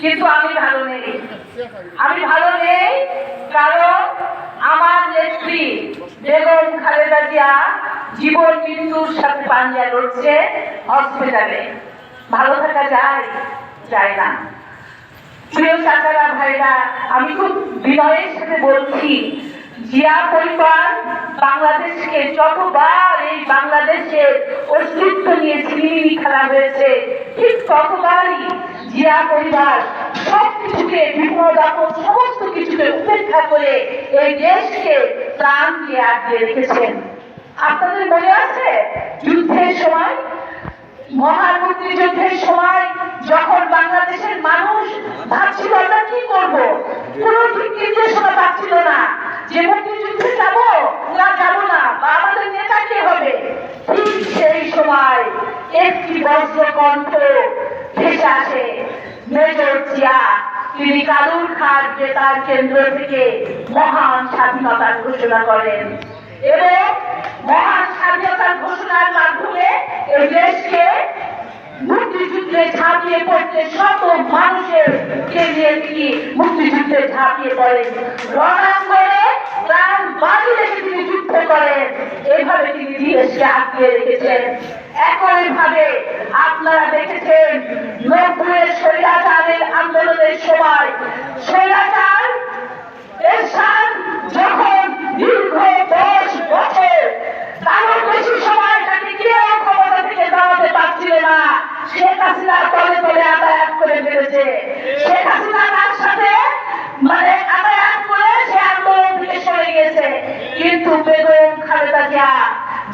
কিন্তু আমি ভালো নেই। আমি ভালো নেই কারণ আমার নেত্রী বেগম খালেদা জিয়া জীবন মৃত্যুর সাথে পাঞ্জা লড়ছে হসপিটালে ভালো থাকা যায় যায় না। প্রিয় চাচারা, ভাইরা, আমি খুব বিনয়ের সাথে বলছি, জিয়া পরিবার বাংলাদেশকে যতবার এই বাংলাদেশের অস্তিত্ব নিয়ে খেলা হয়েছে, ঠিক ততবারই জিয়া পরিবার সব কিছুকে বিপদ আপদ সমস্ত কিছুকে উপেক্ষা করে এই দেশকে প্রাণ দিয়ে আগিয়ে রেখেছেন। আপনাদের মনে আছে যুদ্ধের সময়? মহান মুক্তিযুদ্ধের সময় যখন বাংলাদেশের মানুষ ভাবছিল, আমরা কি করব? কোন ঠিক নির্দেশনা পাচ্ছিল না যে মুক্তিযুদ্ধে যাব, না যাব না, বা আমাদের নেতা কে হবে। ঠিক সেই সময় একটি বজ্র কণ্ঠ ভেসে আসে মেজর জিয়া তিনি কালুর খাট বেতার কেন্দ্র থেকে মহান স্বাধীনতার ঘোষণা করেন। এবং মহান স্বাধীনতার ঘোষণার মাধ্যমে এই দেশকে মুক্তিযুদ্ধে ঝাঁপিয়ে পড়তে শত মানুষের কে নিয়ে তিনি মুক্তিযুদ্ধে ঝাঁপিয়ে পড়েন। রণাঙ্গনে প্রাণ বাজি রেখে তিনি যুদ্ধ করেন। এইভাবে তিনি দেশকে আগিয়ে রেখেছেন। একইভাবে আপনারা দেখেছেন নব্বইয়ের স্বৈরাচারের আন্দোলনের সময়। স্বৈরাচার এরশাদ যখন দীর্ঘ দশ বছর তারও বেশি সময় তাকে কেউ ক্ষমতা থেকে দাঁড়াতে পারছিল না শেখ হাসিনা তলে তলে আদায়াত করে ফেলেছে শেখ হাসিনা তার সাথে মানে আদায়াত করে সে আন্দোলন থেকে সরে গেছে। কিন্তু বেগম খালেদা জিয়া,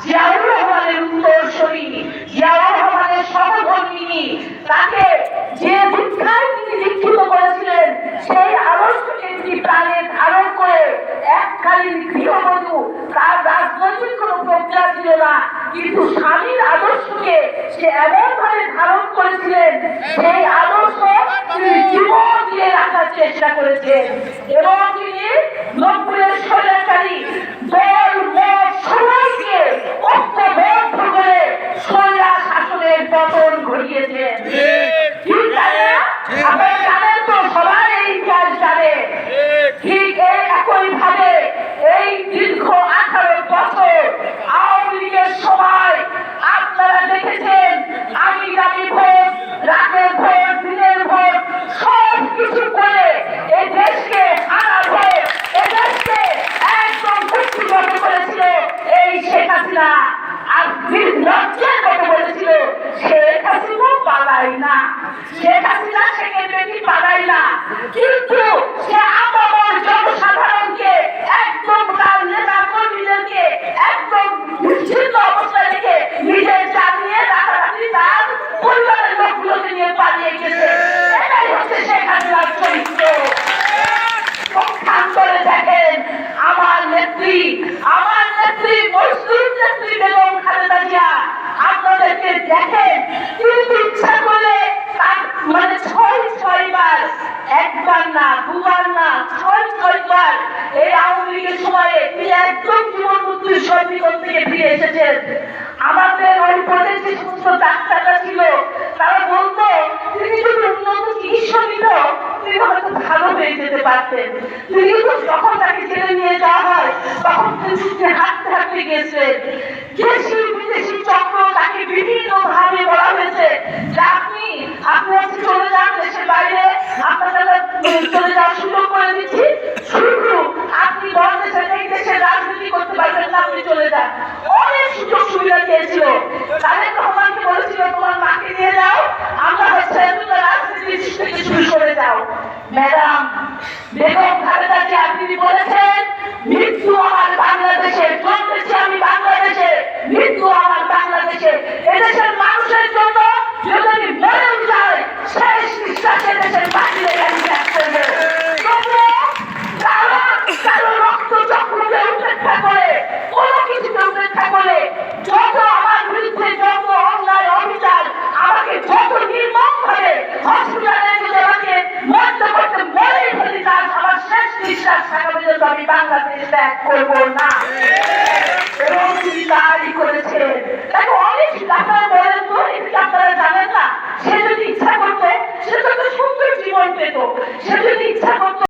জিয়াউর রহমানের উত্তরসূরি জিয়াউর রহমানের সহধর্মিনী, তাকে যে দীক্ষায় তিনি দীক্ষিত করেছিলেন, সেই আদর্শকে তিনি প্রাণে ধারণ করে এককালীন গৃহবধূ, তার রাজনৈতিক কোনো প্রজ্ঞা ছিল না। কিন্তু স্বামীর আদর্শকে সে এমন ভাবে ধারণ করেছিলেন। সেই আদর্শ তিনি জীবন দিয়ে রাখার চেষ্টা করেছেন। এবং তিনি নব্বইয়ের স্বৈরাচারী শেখ হাসিনা শেখের বেটি পালাই না কিন্তু সে আপামর জনসাধারণকে একদম তার নেতা কর্মীদেরকে একদম নিশ্চিত অবস্থায় রেখে নিজের জানিয়ে রাতারাতি তার পরিবারের লোকগুলোকে নিয়ে পালিয়ে গেছে এটাই হচ্ছে শেখ হাসিনার চরিত্র প্রখ্যান করে দেখেন আমার নেত্রী আমার নেত্রী মুসলিম নেত্রী বেগম খালেদা জিয়া আপনাদেরকে দেখেন কিন্তু ইচ্ছা করলে তার মানে ছয় ছয়বার একবার না দুবার না ছয় ছয়বার এই আওয়ামী লীগের সময়ে তিনি একদম জীবন মৃত্যুর সন্নিকট থেকে ফিরে এসেছেন আমাদের ওই পদে যে সমস্ত ডাক্তাররা ছিল, তারা বলতো তিনি যদি উন্নত চিকিৎসা নিত তিনি হয়তো ভালো হয়ে যেতে পারতেন। তিনি যখন তাকে জেলে নিয়ে যাওয়া হয়, তখন তিনি হাঁটতে হাঁটতে গেছে দেশি বিদেশি চক্র তাকে বিভিন্ন ম্যাডাম, বেগম খালেদা জিয়া তিনি বলেছেন, মৃত্যু আমার বাংলাদেশে, জন্মেছি আমি বাংলাদেশে, মৃত্যু আমার বাংলাদেশে। এদেশের মানুষের জন্য যদি মরেও যাই শেষ নিঃশ্বাসে দেশের বাহিরে আমি থাকতে হবে তবুও কারও কারও রক্ত চক্রকে উপেক্ষা করে কোনো কিছুকে উপেক্ষা করে যত আমার বিরুদ্ধে যত অন্যায় অবিচার আমাকে যত নির্মম ভাবে হসপিটালে যদি আমাকে মরতে করতে মরেই ফেলি তার আমার শেষ নিঃশ্বাস থাকা পর্যন্ত আমি বাংলাদেশ ত্যাগ করব না।